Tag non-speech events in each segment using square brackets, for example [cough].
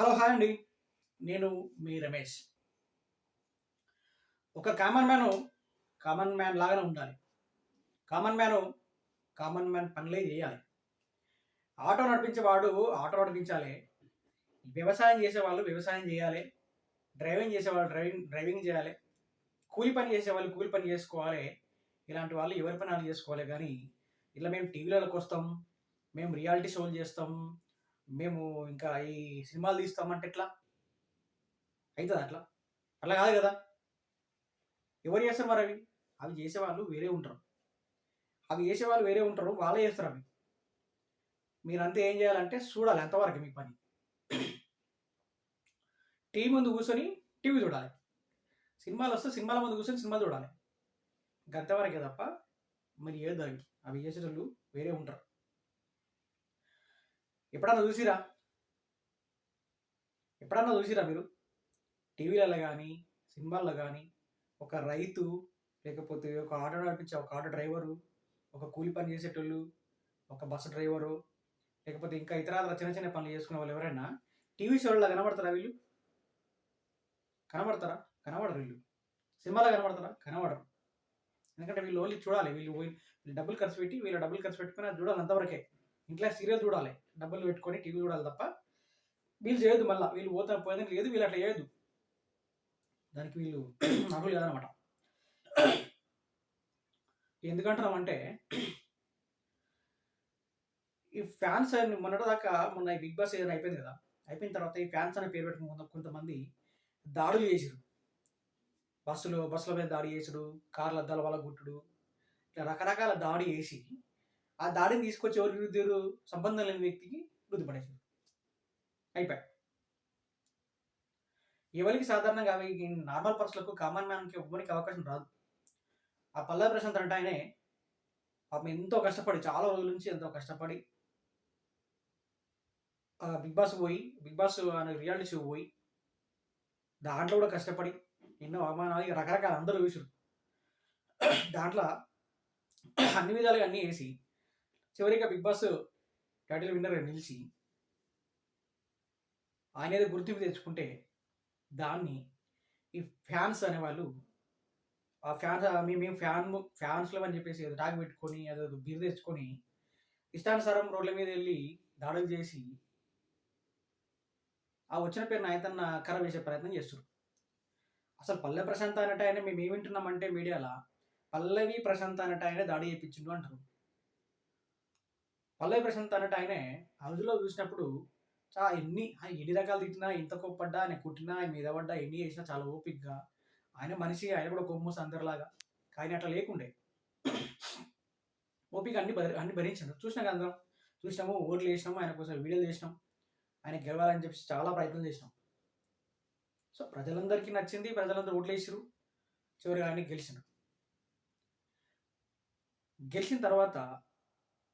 Hello hi అండి. నేను మీ రమేష్. ఒక కామన్ మ్యాన్ కామన్ మ్యాన్ లాగానే ఉండాలి. కామన్ మ్యాన్ కామన్ మ్యాన్ పనులే చేయాలి. ఆటో నడిపించేవాడు ఆటో నడిపించాలి. వ్యవసాయం చేసేవాళ్ళు వ్యవసాయం చేయాలి. డ్రైవింగ్ చేసేవాళ్ళు డ్రైవింగ్ డ్రైవింగ్ చేయాలి. కూలి పని చేసేవాళ్ళు కూలి పని చేసుకోవాలి. ఇలాంటి వాళ్ళు ఎవరి పని వాళ్ళు చేసుకోవాలి? కానీ ఇలా మేము టీవీలలోకి వస్తాం. మేము రియాలిటీ షోలు చేస్తాం. మేము ఇంకా ఈ సినిమాలు తీస్తామంటే ఎట్లా? అవుతుంది అట్లా? అట్లా కాదు కదా. ఎవరు చేస్తారు మరి అవి? అవి చేసేవాళ్ళు వేరే ఉంటారు. అవి చేసేవాళ్ళు వేరే ఉంటారు వాళ్ళే చేస్తారు అవి. మీరంతా ఏం చేయాలంటే చూడాలి ఎంతవరకు మీ పని. టీవీ ముందు కూర్చొని టీవీ చూడాలి. సినిమాలు వస్తే సినిమాల ముందు కూర్చొని సినిమాలు చూడాలి. గంతవరకే తప్ప మరి ఏదో అవి అవి చేసేటోళ్ళు వేరే ఉంటారు. ఎప్పుడన్నా చూసిరా? ఎప్పుడన్నా చూసిరా మీరు? టీవీలలో కానీ సినిమాల్లో కానీ ఒక రైతు లేకపోతే ఒక ఆటో నడిపించే ఒక ఆటో డ్రైవరు ఒక కూలి పని చేసేటోళ్ళు ఒక బస్సు డ్రైవరు లేకపోతే ఇంకా ఇతర చిన్న చిన్న పనులు చేసుకునే వాళ్ళు ఎవరైనా టీవీ షోల్లో కనబడతారా వీళ్ళు? కనబడతారా? కనబడరు వీళ్ళు. సినిమాలో కనబడతారా? కనబడరు. ఎందుకంటే వీళ్ళు ఓన్లీ చూడాలి. వీళ్ళు డబ్బులు ఖర్చు పెట్టి వీళ్ళు డబ్బులు ఖర్చు పెట్టుకుని చూడాలి అంతవరకే. ఇంట్లో సీరియల్ చూడాలి. డబ్బులు పెట్టుకొని టీవీ చూడాలి తప్ప వీళ్ళు చేయొద్దు మళ్ళీ. వీళ్ళు పోతా పోయేదని లేదు వీళ్ళు అట్లా చేయొద్దు. దానికి వీళ్ళు [clears throat] అర్హులు కాదనమాట ఎందుకంటున్నామంటే ఈ ఫ్యాన్స్ అని మొన్నటిదాకా మొన్న ఈ బిగ్ బాస్ ఏదైనా అయిపోయింది కదా అయిపోయిన తర్వాత ఈ ఫ్యాన్స్ అనే పేరు పెట్టుకున్న కొంతమంది దాడులు చేసారు బస్సులో బస్సుల మీద దాడి చేసుడు కార్ల అద్దాల వల్ల గుట్టుడు ఇట్లా రకరకాల దాడి చేసి ఆ దాడిని తీసుకొచ్చి ఎవరు విరుద్ధులు సంబంధం లేని వ్యక్తికి వృద్ధి పడేసారు అయిపోయి ఎవరికి సాధారణంగా అవి నార్మల్ పర్సన్లకు కామన్ మ్యాన్కి ఇవ్వడానికి అవకాశం రాదు. ఆ పల్లె ప్రశాంత్ అంటే ఆయనే పాపం ఎంతో కష్టపడి చాలా రోజుల నుంచి ఎంతో కష్టపడి బిగ్ బాస్ పోయి బిగ్ బాస్ అనే రియాలిటీ షో పోయి దాంట్లో కూడా కష్టపడి ఎన్నో అవమానాలు రకరకాల అందరూ చూసారు దాంట్లో అన్ని విధాలుగా అన్నీ వేసి చివరిగా బిగ్ బాస్ టైటిల్ విన్నర్ నిలిచి ఆయన ఏదో గుర్తింపు తెచ్చుకుంటే దాన్ని ఈ ఫ్యాన్స్ అనేవాళ్ళు ఆ ఫ్యాన్స్ మేము మేము ఫ్యాన్ ఫ్యాన్స్లో అని చెప్పేసి ఏదో పెట్టుకొని అదో బీర్ తెచ్చుకొని ఇష్టానుసారం రోడ్ల మీద వెళ్ళి దాడులు చేసి ఆ వచ్చిన పేరు నాయతన్న ఖరాబ్ చేసే ప్రయత్నం చేస్తారు అసలు పల్లె ప్రశాంత్ అన్నట్టు ఆయన మేము ఏమింటున్నామంటే మీడియాలో? పల్లవి ప్రశాంత్ అన్నట్టు ఆయన దాడి చేయించిండు అంటారు. పల్లవి ప్రశాంత్ అన్నట్టు ఆయనే హౌస్లో చూసినప్పుడు చాలా ఎన్ని ఎన్ని రకాలు తిట్టినా ఇంత కోప్పడ్డా ఆయన కుట్టినా ఆయన మీద పడ్డా ఎన్ని చేసినా చాలా ఓపిక్గా ఆయన మనిషి ఆయన కూడా కొమ్మోస్ అందరిలాగా కానీ అట్లా లేకుండే. ఓపిక అన్ని భరి అన్ని భరించాడు. చూసినా కదా అందరం. చూసినాము ఓట్లు వేసినాము ఆయన కోసం వీడియోలు చేసినాం. ఆయన గెలవాలని చెప్పి చాలా ప్రయత్నం చేసినాం. సో ప్రజలందరికీ నచ్చింది ప్రజలందరూ ఓట్లు వేసారు చివరిగా ఆయన గెలిచినాడు గెలిచిన తర్వాత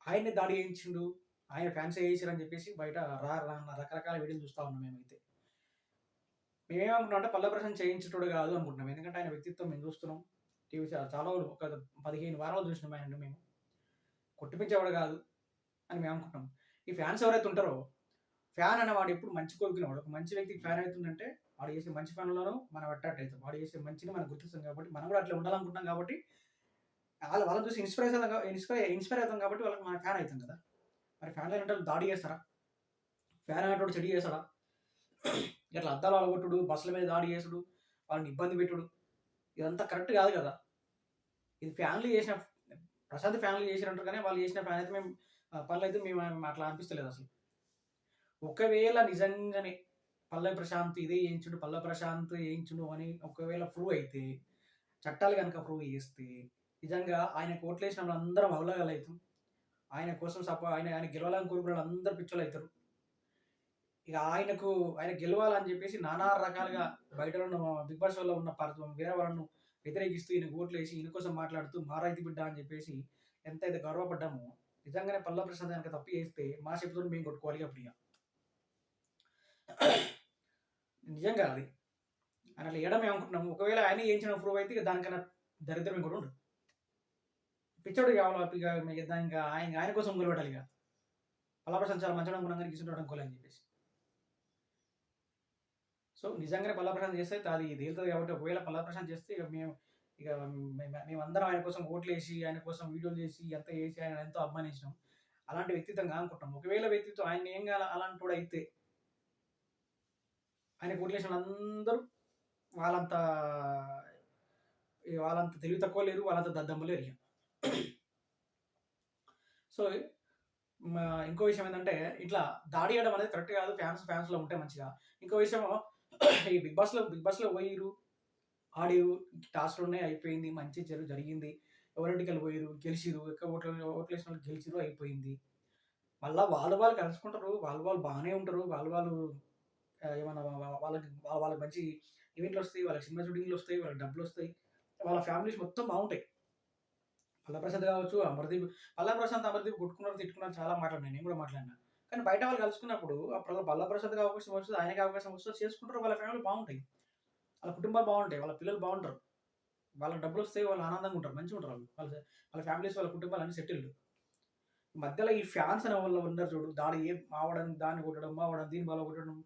ఆయన్ని దాడి చేయించిండు ఆయన ఫ్యాన్స్ చేయించారు అని చెప్పేసి బయట రా రా- రకరకాల వీడియోలు చూస్తూ ఉన్నాం మేమైతే. మేమేమనుకున్నాం అంటే పల్లె ప్రశాంత్ కాదు అనుకుంటున్నాం. ఎందుకంటే ఆయన వ్యక్తిత్వం మేము చూస్తున్నాం. టీవీ చాలా ఒక పదిహేను వారాలు చూసినాం ఆయన మేము. కొట్టిపించేవాడు కాదు అని మేము అనుకుంటున్నాం ఈ ఫ్యాన్స్ ఎవరైతే ఉంటారో ఫ్యాన్ అనేవాడు ఎప్పుడు మంచి కోరుకునేవాడు. ఒక మంచి వ్యక్తికి ఫ్యాన్ అవుతుందంటే వాడు చేసే మంచి పనులను మనం అట్రాక్ట్ అవుతాం. వాడు చేసే మంచిని మనం గుర్తిస్తాం కాబట్టి మనం కూడా అట్లా ఉండాలనుకుంటున్నాం కాబట్టి వాళ్ళ వాళ్ళని చూసి ఇన్స్పైర్ అవుతాం ఇన్స్పైర్ ఇన్స్పైర్ అవుతాం కాబట్టి వాళ్ళకి మన ఫ్యాన్ అవుతాం కదా. మరి ఫ్యాన్ అయినట్టు దాడి చేస్తారా? ఫ్యాన్ అయినట్టు చెడు చేస్తాడా? ఇట్లా అద్దాలు అలగొట్టుడు బస్సుల మీద దాడి చేసుడు వాళ్ళని ఇబ్బంది పెట్టుడు ఇదంతా కరెక్ట్ కాదు కదా. ఇది ఫ్యాన్లు చేసిన ప్రశాంత్ ఫ్యాన్లు చేసినట్టు కానీ వాళ్ళు చేసిన ఫ్యాన్ అయితే మేము పనులు అయితే మేము అట్లా అనిపిస్తలేదు అసలు. ఒకవేళ నిజంగానే పల్లె ప్రశాంత్ ఇదే చేయించుడు పల్లె ప్రశాంత్ చేయించుడు అని ఒకవేళ ప్రూవ్ అయితే చట్టాలు కనుక ప్రూవ్ చేస్తే నిజంగా ఆయన కోట్లేసిన వాళ్ళందరం అవలగలవుతాం ఆయన కోసం సప ఆయన ఆయన గెలవాలని కోరుకున్న వాళ్ళందరూ పిచ్చలు అవుతారు ఇక ఆయనకు ఆయన గెలవాలని చెప్పేసి నానా రకాలుగా బయట ఉన్న బిగ్ బాస్ వల్ల ఉన్న పర్- వేరే వాళ్ళను వ్యతిరేకిస్తూ ఈయన ఓట్లు వేసి ఈయన కోసం మాట్లాడుతూ మారాయితీ బిడ్డ అని చెప్పేసి ఎంతైతే గర్వపడ్డామో నిజంగానే పల్ల ప్రసాద్ కనుక తప్పు చేస్తే మా చెప్తూ మేము కొట్టుకోవాలి అప్పుడు ఇక. నిజంగా అది. ఆయన అట్లా వేయడం ఏమనుకుంటున్నాము ఒకవేళ ఆయన చేయించిన ప్రూవ్ అయితే ఇక దానికన్నా దరిద్రం కూడా ఉండదు. పిచ్చోడు కావాలి ఇక మిగతా దాని ఇంకా ఆయన ఆయన కోసం నిలబడాలి ఇక. పల్లప్రసాద్ చాలా మంచిగా అనుకున్నాం కానీ గిసుంటాడు అనుకోలేని చెప్పేసి. సో నిజంగానే పల్లప్రసాద్ చేస్తే అది తేలుతుంది కాబట్టి ఒకవేళ పల్లప్రసాద్ చేస్తే ఇక మేము ఇక మేము మేమందరం ఆయన కోసం ఓట్లు వేసి ఆయన కోసం వీడియోలు చేసి ఎంత చేసి ఆయన ఎంతో అభిమానించినాం. అలాంటి వ్యక్తిత్వం అనుకుంటాం ఒకవేళ వ్యక్తిత్వం ఆయన ఏం కాల అలాంటి కూడా అయితే ఆయన ఓట్లు అందరూ వాళ్ళంత వాళ్ళంత తెలివి తక్కువ లేరు వాళ్ళంత దద్దమ్మ లేరు ఇక. సో ఇంకో విషయం ఏంటంటే ఇట్లా దాడి చేయడం అనేది కరెక్ట్ కాదు ఫ్యాన్స్ ఫ్యాన్స్లో ఉంటే మంచిగా ఇంకో విషయం ఈ బిగ్ బాస్లో బిగ్ బాస్లో పోయిరు ఆడిరు టాస్క్లోనే అయిపోయింది మంచి జరు జరిగింది. ఎవరింటికి పోయిరు గెలిచిరు ఎక్కువ ఓట్లు ఓట్లు వేసిన వాళ్ళు గెలిచిరు అయిపోయింది. మళ్ళీ వాళ్ళు వాళ్ళు కలుసుకుంటారు వాళ్ళు వాళ్ళు బాగానే ఉంటారు వాళ్ళు వాళ్ళు ఏమన్నా వాళ్ళకి వాళ్ళకి మంచి ఈవెంట్లు వస్తాయి వాళ్ళకి సినిమా షూటింగ్లు వస్తాయి వాళ్ళకి డబ్బులు వస్తాయి వాళ్ళ ఫ్యామిలీస్ మొత్తం బాగుంటాయి. పల్లప్రసాద్ కావచ్చు అమర్దీప్ పల్లప్రసాద్ అమర్దీప్ కొట్టుకున్నారు తిట్టుకున్నారు చాలా మాట్లాడినాను నేను కూడా మాట్లాడినా. కానీ బయట వాళ్ళు కలుసుకున్నప్పుడు అప్పుడు పల్లప్రసాద్కి అవకాశం వస్తుంది ఆయనకి అవకాశం వస్తుంది చేసుకుంటారు వాళ్ళ ఫ్యామిలీ బాగుంటాయి. వాళ్ళ కుటుంబాలు బాగుంటాయి వాళ్ళ పిల్లలు బాగుంటారు. వాళ్ళ డబ్బులు వస్తాయి వాళ్ళు ఆనందంగా ఉంటారు మంచిగా ఉంటారు వాళ్ళు. వాళ్ళ వాళ్ళ ఫ్యామిలీస్ వాళ్ళ కుటుంబాలు అన్ని సెటిల్డ్ మధ్యలో ఈ ఫ్యాన్స్ అనే వాళ్ళు ఉన్నారు చూడు దాడి ఏ మావడం దాన్ని కొట్టడం మావడం దీని వల్ల కొట్టడం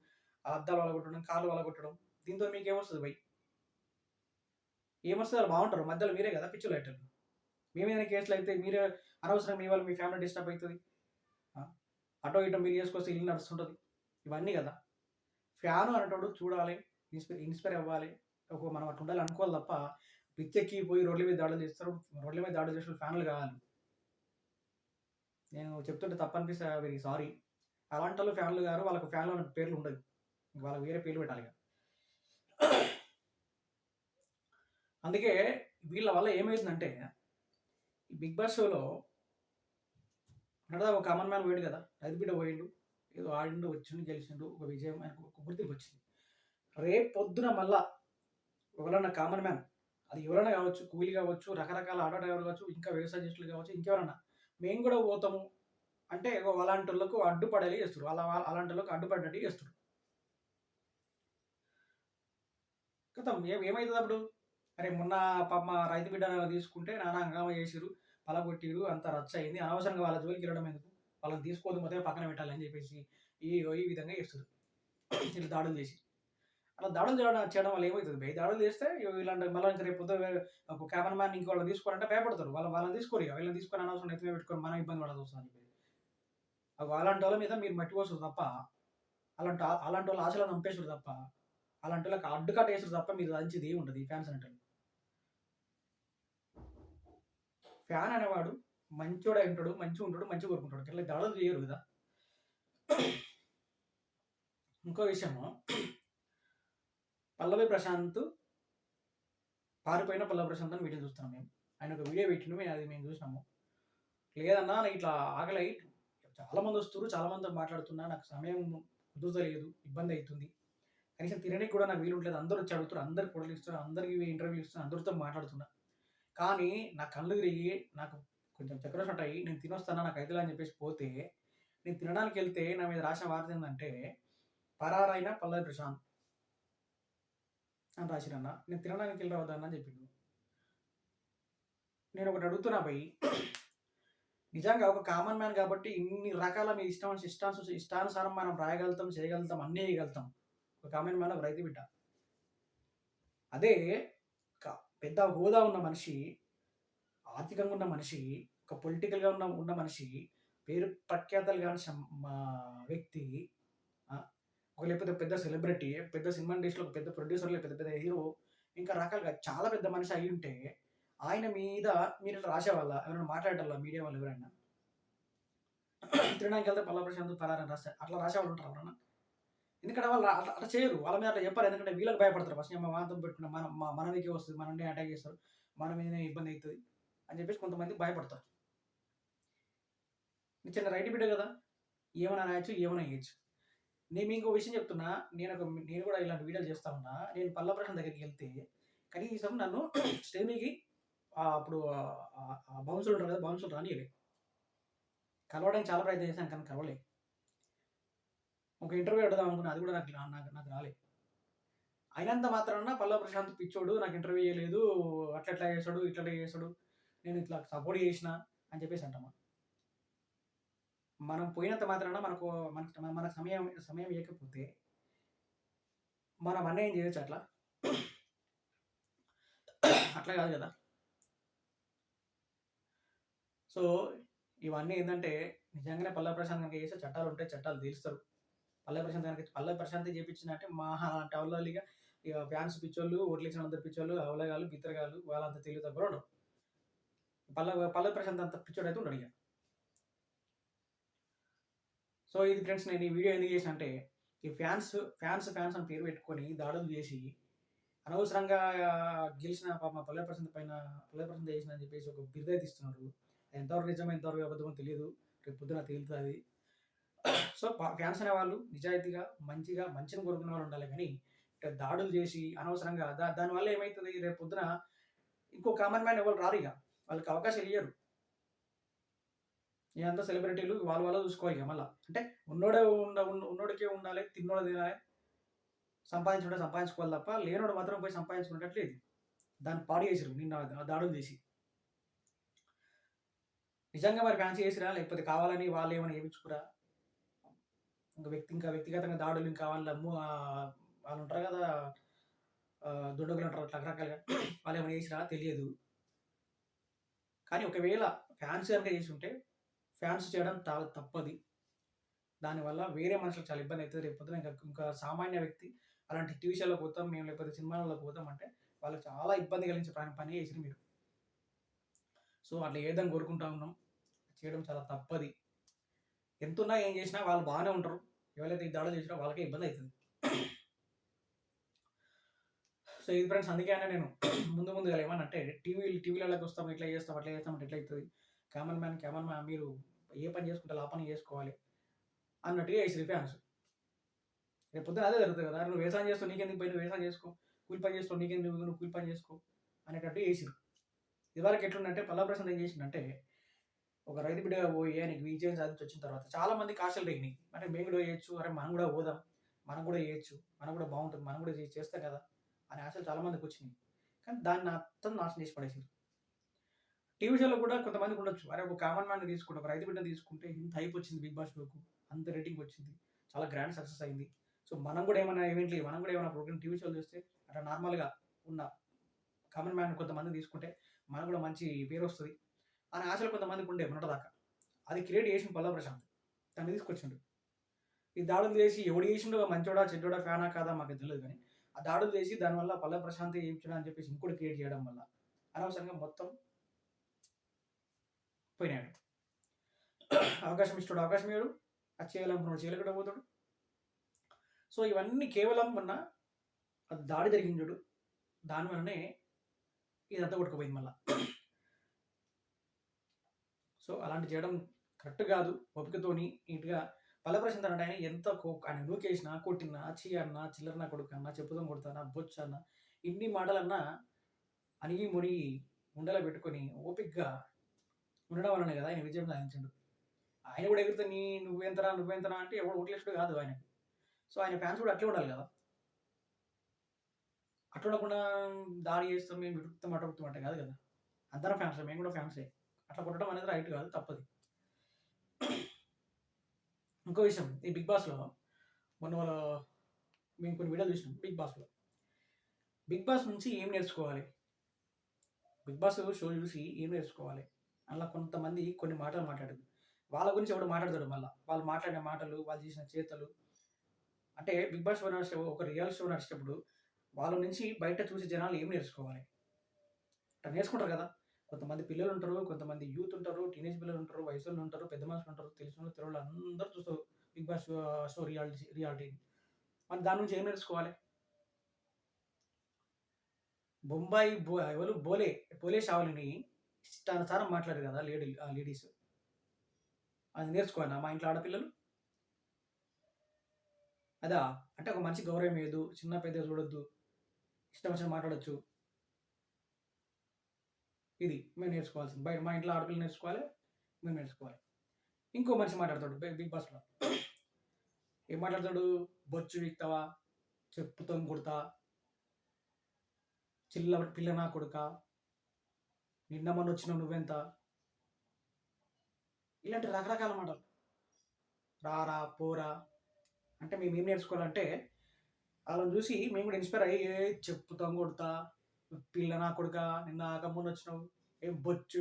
అద్దాల అద్దాలు కొట్టడం కార్లు వల్ల కొట్టడం దీంతో మీకు ఏమొస్తుంది భయ్ ఏమొస్తుంది? వాళ్ళు బాగుంటారు మధ్యలో మీరే కదా పిచ్చులు మేమేదైనా కేసులు అయితే మీరే అనవసరంగా మీ వాళ్ళు మీ ఫ్యామిలీ డిస్టర్బ్ అవుతుంది. అటో ఇటో మీరు చేసుకొస్తే ఇల్లు నడుస్తుంటుంది. ఇవన్నీ కదా. ఫ్యాన్ అనేటోడు చూడాలి ఇన్స్పైర్ ఇన్స్పైర్ అవ్వాలి. ఒక మనం అట్లా ఉండాలి అనుకోవాలి తప్ప పిచ్చెక్కి పోయి రోడ్ల మీద దాడులు చేస్తారు. రోడ్ల మీద దాడులు చేసిన ఫ్యాన్లు కావాలి. నేను చెప్తుంటే తప్పనిపిస్తా వెరీ సారీ. అలాంటి వాళ్ళు ఫ్యాన్లు గారు వాళ్ళకు ఫ్యాన్లు అనే పేర్లు ఉండదు. వాళ్ళకి వేరే పేర్లు పెట్టాలి అందుకే వీళ్ళ వల్ల ఏమవుతుందంటే బిగ్ బాస్ షోలో అంటే ఒక కామన్ మ్యాన్ పోయాడు కదా? రైతు బిడ్డ పోయిండు ఏదో ఆడిండు వచ్చిండు గెలిచిండు ఒక విజయం ఆయనకు ఒక గుర్తింపు వచ్చింది. రేపు పొద్దున మళ్ళా ఎవరన్నా కామన్ మ్యాన్ అది ఎవరైనా కావచ్చు కూలీ కావచ్చు రకరకాల ఆటో డ్రైవర్ కావచ్చు ఇంకా వ్యవసాయ చేస్తులు కావచ్చు ఇంకెవరన్నా మేము కూడా పోతాము. అంటే అలాంటి వాళ్ళకు అడ్డుపడేలా చేస్తారు అలా వాళ్ళ- అలాంటి వాళ్ళకు అడ్డుపడ్డట్టు చేస్తారు కథం. ఏం ఏమవుతుంది అప్పుడు? అరే మొన్న పాప రైతు బిడ్డ తీసుకుంటే నాన్న హంగామా చేసిరు పలగొట్టిరు అంత రచ్చ అయింది అనవసరంగా వాళ్ళ జోలికి వెళ్ళడం ఎందుకు? వాళ్ళని తీసుకోదు మొత్తం పక్కన పెట్టాలని చెప్పేసి ఈ ఈ విధంగా చేస్తారు వీళ్ళు దాడులు చేసి. అలా దాడులు చేయడం చేయడం వల్ల ఏమవుతుంది భయ? దాడులు చేస్తే ఇలాంటి మళ్ళీ ఇంకా రేపు ఒక కెమెరా మ్యాన్ ఇంకో వాళ్ళని తీసుకోవాలంటే భయపడతారు. వాళ్ళ వాళ్ళని తీసుకోరు వీళ్ళని తీసుకొని అనవసరం ఎత్తుమే పెట్టుకొని మనం ఇబ్బంది పడాల్సి వస్తుంది అని చెప్పి అలాంటి వాళ్ళ మీద మీరు మట్టిపోసారు తప్ప అలాంటి అలాంటి వాళ్ళు ఆశలను చంపేసారు తప్ప అలాంటి వాళ్ళకి అడ్డుకట్ట వేసారు తప్ప మీరు దంచిది ఏమి ఉంటుంది ఈ ఫ్యాన్స్ అంటే ఫ్యాన్ అనేవాడు మంచోడై ఉంటాడు మంచిగా ఉంటాడు మంచిగా కోరుకుంటాడు. ఇట్లా దాడులు చేయరు కదా. ఇంకో విషయము పల్లవి ప్రశాంత్ పారిపోయిన పల్లవి ప్రశాంత్ అని వీడియో చూస్తున్నాం మేము. ఆయన ఒక వీడియో పెట్టిండు మేము అది మేము చూసినాము. లేదన్నా నాకు ఇట్లా ఆకలి చాలా మంది వస్తారు చాలా మందితో మాట్లాడుతున్నా నాకు సమయం కుదురుతలేదు ఇబ్బంది అవుతుంది. కనీసం తినడానికి కూడా నాకు వీలు ఉండలేదు అందరూ వచ్చి అడుగుతారు అందరు ఫోటోలు ఇస్తున్నారు అందరికి ఇంటర్వ్యూ ఇస్తున్నారు అందరితో మాట్లాడుతున్నా. కానీ నా కళ్ళు తిరిగి నాకు కొంచెం చక్కెర ఉంటాయి నేను తినొస్తానా నాకు అయితే అని చెప్పేసి పోతే నేను తినడానికి వెళ్తే నా మీద రాసిన వార్త ఏంటంటే పరారైన పల్లవి ప్రశాంత్ అని రాసిరన్న. నేను తినడానికి వెళ్ళి అని చెప్పిండు. నేను ఒకటి అడుగుతున్నా పోయి నిజంగా ఒక కామన్ మ్యాన్ కాబట్టి ఇన్ని రకాల మీ ఇష్టం ఇష్టాను ఇష్టానుసారం మనం రాయగలుగుతాం చేయగలుగుతాం అన్నీ చేయగలుగుతాం. ఒక కామన్ మ్యాన్ ఒక రైతు బిడ్డ. అదే పెద్ద హోదా ఉన్న మనిషి ఆర్థికంగా ఉన్న మనిషి ఒక పొలిటికల్గా ఉన్న ఉన్న మనిషి పేరు ప్రఖ్యాతలు కాని మా వ్యక్తి ఒక లేకపోతే పెద్ద సెలబ్రిటీ పెద్ద సినిమా ఇండస్ట్రీలో ఒక పెద్ద ప్రొడ్యూసర్ పెద్ద పెద్ద హీరో ఇంకా రకాలుగా చాలా పెద్ద మనిషి అయి ఉంటే ఆయన మీద మీరు ఇట్లా రాసేవాళ్ళ? ఎవరైనా మాట్లాడాల మీడియా వాళ్ళు ఎవరైనా? తినడానికి వెళ్తే పల్లా ప్రశాంత్ పలారని రాస్తారు అట్లా రాసేవాళ్ళు ఉంటారు ఎవరన్నా? ఎందుకంటే వాళ్ళు అట్లా చేయరు. వాళ్ళ మీద అట్లా చెప్పారు. ఎందుకంటే వీళ్ళకి భయపడతారు. ఫస్ట్ మా మాతో పెట్టుకున్న మన మా- మన మీదకే వస్తుంది. మననే అటాక్ చేస్తారు. మన మీదనే ఇబ్బంది అవుతుంది అని చెప్పేసి కొంతమంది భయపడతారు. నీ చిన్న రైట్ బిడ్డ కదా. ఏమైనా రాయొచ్చు ఏమైనా వేయచ్చు నేను ఇంకో విషయం చెప్తున్నా. నేను ఒక నేను కూడా ఇలాంటి వీడియోలు చేస్తా ఉన్నా. నేను పల్ల ప్రశాంత్ దగ్గరికి వెళ్తే కనీసం నన్ను [clears throat] స్టేమీకి అప్పుడు బౌన్సులు ఉంటారు కదా బౌన్సులు రానియలే. కలవడానికి చాలా ప్రయత్నం చేశాను కానీ కలవలేదు ఒక ఇంటర్వ్యూ పెడదాం అనుకున్నా అది కూడా నాకు రా- నాకు నాకు రాలేదు అయినంత మాత్రాన పల్లవ ప్రశాంత్ పిచ్చోడు నాకు ఇంటర్వ్యూ చేయలేదు అట్లా ఎట్లా చేశాడు ఇట్లా చేశాడు నేను ఇట్లా సపోర్ట్ చేసిన అని చెప్పేసి అంటామా మనం పోయినంత మాత్రాన మనకు మనకు మన సమయం సమయం ఇవ్వకపోతే మనం అన్న ఏం చేయొచ్చు అట్లా? అట్లా కాదు కదా. సో ఇవన్నీ ఏంటంటే నిజంగానే పల్లవ ప్రశాంత్ కనుక చేస్తే చట్టాలు ఉంటాయి చట్టాలు తీరుస్తారు. పల్లె ప్రశాంత్ కనుక పల్లె ప్రశాంత్ చేపించినట్టే మా అలాంటి ఇక. ఫ్యాన్స్ పిచ్చోళ్ళు ఓట్లేసిన అందరు పిచ్చోళ్ళు అవలగాలు బిత్తరగాలు వాళ్ళంత తెలివి తగ్గర ఉండవు పల్లె పల్లె ప్రశాంత్ అంత పిచ్చోడు అయితే ఉండడు ఇక. సో ఇది ఫ్రెండ్స్ నేను ఈ వీడియో ఎందుకు చేసిన అంటే ఈ ఫ్యాన్స్ ఫ్యాన్స్ ఫ్యాన్స్ అని పేరు పెట్టుకొని దాడులు చేసి అనవసరంగా గెలిచిన పాప పల్లె ప్రశాంత్ పైన పల్లె ప్రశాంత్ చేసిన అని చెప్పేసి ఒక బిరుదైతే ఇస్తున్నారు. ఎంతవరకు నిజమో ఎంతవరకు అబద్ధమో తెలియదు. రేపు పొద్దున తేలుతుంది. సో ఫ్యాన్స్ అనే వాళ్ళు నిజాయితీగా మంచిగా మంచిని కోరుకునే వాళ్ళు ఉండాలి. కానీ ఇట్లా దాడులు చేసి అనవసరంగా దా దానివల్ల ఏమవుతుంది రేపు పొద్దున ఇంకో కామన్ మ్యాన్ ఎవరు రారు ఇక. వాళ్ళకి అవకాశం ఇయ్యరు. ఇదంతా సెలబ్రిటీలు వాళ్ళ వాళ్ళ చూసుకోవాలి ఇక మళ్ళీ. అంటే ఉన్నోడే ఉండ ఉన్నోడికే ఉండాలి తిన్నోడే తినాలి. సంపాదించుకుంటే సంపాదించుకోవాలి తప్ప లేనోడు మాత్రం పోయి సంపాదించుకునేటట్లేదు. దాన్ని పాడు చేసిరు నిన్న దాడులు చేసి. నిజంగా మరి ఫ్యాన్స్ చేసిరా? లేకపోతే కావాలని వాళ్ళు ఏమైనా వేయించుకురా ఇంకా వ్యక్తి ఇంకా వ్యక్తిగతంగా దాడులు ఇంకా వాళ్ళ అమ్ము వాళ్ళు ఉంటారు కదా దుండగులు ఉంటారు అట్లా రకరకాలుగా [clears throat] వాళ్ళు ఏమైనా చేసినా తెలియదు. కానీ ఒకవేళ ఫ్యాన్స్ కనుక చేసి ఉంటే ఫ్యాన్స్ చేయడం చాలా తప్పది. దానివల్ల వేరే మనుషులకు చాలా ఇబ్బంది అవుతుంది. రేపు ఇంకా ఇంకా సామాన్య వ్యక్తి అలాంటి టీవీ షోలో పోతాం మేము లేకపోతే సినిమాల్లో పోతాం అంటే వాళ్ళకి చాలా ఇబ్బంది కలిగించే పని పని చేసింది మీరు. సో అట్లా విధంగా కోరుకుంటా ఉన్నాం? చేయడం చాలా తప్పది. ఎంతున్నా ఏం చేసినా వాళ్ళు బాగానే ఉంటారు. ఎవరైతే ఈ దాడులు చేసినా వాళ్ళకే ఇబ్బంది అవుతుంది. సో ఇది ఫ్రెండ్స్ అందుకే అన్న నేను ముందు ముందుగా ఏమనంటే టీవీ టీవీలలోకి వస్తాం ఇట్లా చేస్తాం అట్లా చేస్తాం అంటే ఎట్లా అవుతుంది కామన్ మ్యాన్ కెమెరా మ్యాన్ మీరు ఏ పని చేసుకుంటే ఆ పని చేసుకోవాలి అన్నట్టుగా వేసి ఫ్యాన్స్ రేపు పొద్దున అదే జరుగుతుంది కదా నువ్వు వ్యవసాయం చేస్తావు నీకెందుకు పోయి నువ్వు వ్యవసాయం చేసుకో? కూలి పని చేస్తావు నీకెందుకు నువ్వు కూలి పని చేసుకో? అనేటట్టు వేసిరు ఇదివరకు ఎట్లుందంటే పల్లా ప్రసాద్ ఏం చేసిందంటే ఒక రైతు బిడ్డగా పోయి ఆయనకి విజయం సాధించి వచ్చిన తర్వాత చాలా మంది ఆశలు రేగినాయి అంటే మేము కూడా చేయొచ్చు అరే మనం కూడా పోదాం మనం కూడా చేయొచ్చు మనం కూడా బాగుంటుంది మనం కూడా చేస్తాం కదా అనే ఆశలు చాలా మందికి వచ్చినాయి. కానీ దాన్ని అర్థం నాశనం చేసి పడేసారు టీవీ షోలో కూడా కొంతమందికి ఉండొచ్చు. అరే ఒక కామన్ మ్యాన్ తీసుకుంటే ఒక రైతు బిడ్డ తీసుకుంటే ఇంత హైప్ వచ్చింది బిగ్ బాస్ షోకు అంత రేటింగ్ వచ్చింది చాలా గ్రాండ్ సక్సెస్ అయింది. సో మనం కూడా ఏమైనా ఈవెంట్లు మనం కూడా ఏమైనా ప్రోగ్రామ్ టీవీ షోలు చూస్తే అట్లా నార్మల్గా ఉన్న కామన్ మ్యాన్ కొంతమంది తీసుకుంటే మనకు కూడా మంచి పేరు వస్తుంది. అనే ఆశలు కొంతమందికి ఉండే మొన్నటిదాకా. అది క్రియేట్ చేసిన పల్లవ ప్రశాంత్. దాన్ని తీసుకొచ్చిండు. ఈ దాడులు చేసి ఎవడు చేసిండో మంచోడా చెడ్డోడా ఫ్యానా కాదా మాకు తెలియదు కానీ ఆ దాడులు చేసి దానివల్ల పల్ల ప్రశాంత్ చేయించడం అని చెప్పేసి ఇంకోటి క్రియేట్ చేయడం వల్ల అనవసరంగా మొత్తం పోయినాడు. అవకాశం ఇస్తాడు అవకాశం ఇవ్వడు అది చేయాలనుకున్నాడు చేయలేకుండా పోతాడు. సో ఇవన్నీ కేవలం మొన్న దాడి జరిగింది చూడు. దానివల్లనే ఇదంతా కొట్టుకుపోయింది మళ్ళా. సో అలాంటి చేయడం కరెక్ట్ కాదు. ఓపికతోని నీట్గా పల్లెప్రశాంత్ అంటే ఆయన ఎంత కో ఆయన నూకేసినా కొట్టినా చీ అన్నా చిల్లరనా కొడుకన్నా చెప్పుదాం కొడతానా బొచ్చన్నా ఇన్ని మాటలన్నా అణిగి మునిగి ఉండలో పెట్టుకొని ఓపిక్గా ఉండడం వలన కదా ఆయన విజయం సాధించాడు. ఆయన కూడా ఎగురుతా నీ నువ్వెంతరా నువ్వెంతరా అంటే ఎవడు ఓట్లేసుడు కాదు ఆయన సో ఆయన ఫ్యాన్స్ కూడా అట్లే ఉండాలి కదా. అట్లా ఉండకుండా దాడి చేస్తాం మేము విడుపుతాం అటు అంటే కాదు కదా. అందరం ఫ్యాన్సే మేము కూడా ఫ్యాన్సే. అట్లా కొట్టడం అనేది రైట్ కాదు తప్పది. ఇంకో విషయం ఈ బిగ్ బాస్లో మొన్న వాళ్ళ మేము కొన్ని వీడియోలు చూసినాం బిగ్ బాస్లో బిగ్ బాస్ నుంచి ఏం నేర్చుకోవాలి? బిగ్ బాస్ షో చూసి ఏం నేర్చుకోవాలి? అలా కొంతమంది కొన్ని మాటలు మాట్లాడదు. వాళ్ళ గురించి ఎవడు మాట్లాడతాడు మళ్ళీ? వాళ్ళు మాట్లాడిన మాటలు వాళ్ళు చేసిన చేతలు. అంటే బిగ్ బాస్ షో నడిచే ఒక రియల్ షో నడిచేటప్పుడు వాళ్ళ నుంచి బయట చూసే జనాలు ఏం నేర్చుకోవాలి? అట్లా నేర్చుకుంటారు కదా. కొంతమంది పిల్లలు ఉంటారు కొంతమంది యూత్ ఉంటారు టీనేజ్ పిల్లలు ఉంటారు వయసు వాళ్ళు ఉంటారు పెద్ద మనుషులు ఉంటారు తెలిసిన వాళ్ళు వాళ్ళు అందరూ చూస్తారు Bigg Boss show reality reality. మరి దాని నుంచి ఏం నేర్చుకోవాలి? బొంబాయి బో ఎవరు? బోలే బోలే షావలిని ఇష్టానుసారం మాట్లాడారు కదా లేడీ లేడీస్. అది నేర్చుకోవాలి మా ఇంట్లో ఆడపిల్లలు? అదా? అంటే ఒక మంచి గౌరవం లేదు చిన్న పెద్ద చూడొద్దు ఇష్టం వచ్చిన మాట్లాడొచ్చు. ఇది మేము నేర్చుకోవాల్సింది. బయట మా ఇంట్లో ఆడపిల్లలు నేర్చుకోవాలి మేము నేర్చుకోవాలి. ఇంకో మనిషి మాట్లాడతాడు బిగ్ బాస్లో. ఏం మాట్లాడతాడు? బొచ్చు వీక్తావా? చెప్పుతో కొడతా? చిల్ల పిల్ల నా కొడుక? నిన్న మొన్న వచ్చిన నువ్వెంత? ఇలాంటి రకరకాల మాటలు. రారా పోరా. అంటే మేము ఏం నేర్చుకోవాలంటే వాళ్ళని చూసి మేము కూడా ఇన్స్పైర్ అయ్యి "ఏ, చెప్పుతాం కొడతా పిల్ల నా కొడుక నిన్న ఆకమ్మని వచ్చినావు ఏం బొచ్చు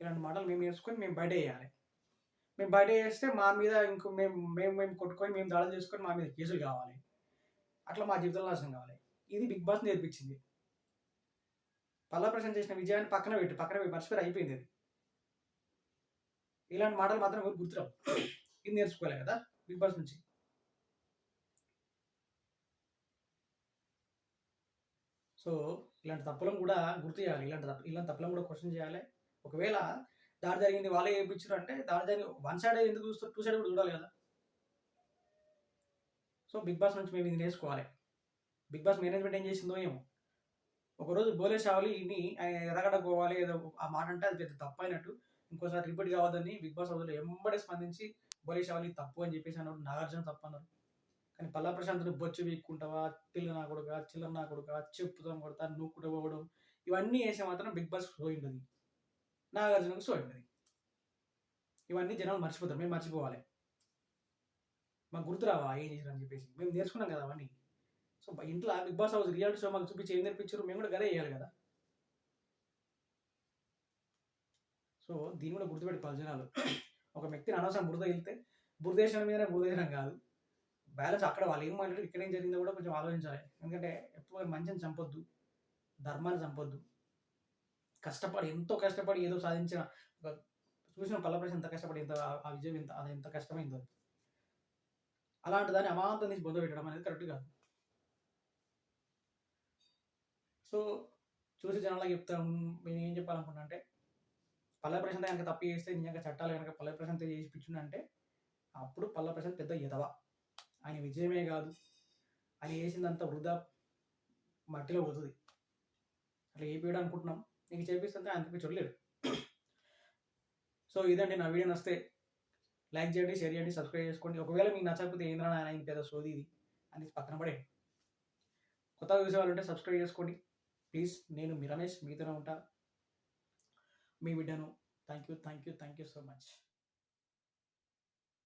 ఇలాంటి మాటలు మేము నేర్చుకొని మేము బయట వేయాలి. మేము బయట వేస్తే మా మీద ఇంకో మేము మేము మేము కొట్టుకొని మేము దాడులు చేసుకొని మా మీద కేసులు కావాలి. అట్లా మా జీవితంలో నాశనం కావాలి. ఇది బిగ్ బాస్ నేర్పించింది. పల్లా ప్రశ్న చేసిన విజయాన్ని పక్కన పెట్టి పక్కన మర్చిపోయి అయిపోయింది అది. ఇలాంటి మాటలు మాత్రం గుర్తురావు. ఇది నేర్చుకోవాలి కదా బిగ్ బాస్ నుంచి. సో ఇలాంటి తప్పులను కూడా గుర్తు చేయాలి. ఇలాంటి తప్పు ఇలాంటి తప్పులను కూడా క్వశ్చన్ చేయాలి. ఒకవేళ దాడి జరిగింది వాళ్ళే చేయించారు అంటే దాడి జరిగి వన్ సైడ్ ఎందుకు చూస్తారు? టూ సైడ్ కూడా చూడాలి కదా. సో బిగ్ బాస్ నుంచి మేము ఇది నేర్చుకోవాలి. బిగ్ బాస్ మేనేజ్మెంట్ ఏం చేసిందో ఏమో. ఒకరోజు బోలే షావలిని ఎరగడకోవాలి ఏదో ఆ మాట అంటే అది పెద్ద తప్పు అయినట్టు. ఇంకోసారి రిపీట్ కావద్దని బిగ్ బాస్ హౌస్లో ఎంబడే స్పందించి బోలే షావలి తప్పు అని చెప్పేసి అన్నారు నాగార్జున తప్పు అన్నారు. కానీ పల్లా ప్రశాంత్ని బొచ్చు వీక్కుంటావా? పిల్ల నా కొడుక? చిల్లర నా కొడుక? చెప్పుతాం కొడతా నూకుడు పోవడం. ఇవన్నీ వేసే మాత్రం బిగ్ బాస్ పోయింటుంది నాగార్జునకు సో ఉండదు ఇవన్నీ జనాలు మర్చిపోతారు. మేము మర్చిపోవాలి. మాకు గుర్తురావా ఏం చేశారు అని చెప్పేసి? మేము నేర్చుకున్నాం కదా అవన్నీ. సో ఇంట్లో Bigg Boss house reality show మాకు చూపించి ఏం నేర్పించారు మేము కూడా గదే వేయాలి కదా. సో దీన్ని కూడా గుర్తుపెట్టుకోవాలి జనాలు. ఒక వ్యక్తిని అనవసరం బురద వెళ్తే బురదేశం మీదనే బురదేశం కాదు. బ్యాలెన్స్ అక్కడ వాళ్ళు ఏం మాట్లాడారు ఇక్కడ ఏం జరిగిందో కూడా కొంచెం ఆలోచించాలి. ఎందుకంటే ఎప్పుడు మంచిని చంపొద్దు ధర్మాన్ని చంపొద్దు. కష్టపడి ఎంతో కష్టపడి ఏదో సాధించిన ఒక చూసిన పల్లప్రశ్న ఎంత కష్టపడి ఎంత ఆ- విజయం ఎంత అది ఎంత కష్టమైందో అలాంటి దాన్ని అమాంతం తీసి బొంద పెట్టడం అనేది కరెక్ట్ కాదు. సో చూసి జనాలకు చెప్తాం నేను ఏం చెప్పాలనుకున్నా అంటే పల్లె ప్రశాంత్ కనుక తప్పు చేస్తే నిజంగా చట్టాలు కనుక పల్లె ప్రశాంత్ చేసి పిచ్చుండంటే అప్పుడు పల్లె ప్రశాంత్ పెద్ద ఎదవా. ఆయన విజయమే కాదు. ఆయన చేసిందంతా వృధా మట్టిలో పోతుంది. అట్లా ఏపీయడం అనుకుంటున్నాం. నీకు చేపిస్తుంటే ఆయన తప్పి చూడలేడు. సో ఇదండి నా వీడియో. నస్తే లైక్ చేయండి షేర్ చేయండి సబ్స్క్రైబ్ చేసుకోండి. ఒకవేళ మీకు నచ్చకపోతే ఏంద్రా ఆయన ఇంత పెద్ద సోది ఇది అని పక్కన పడేయండి. కొత్తగా చూసే ఉంటే సబ్స్క్రైబ్ చేసుకోండి. ప్లీజ్ నేను మీ రమేష్ మీతోనే ఉంటా. మీ బిడ్డను. Thank you thank you thank you so much.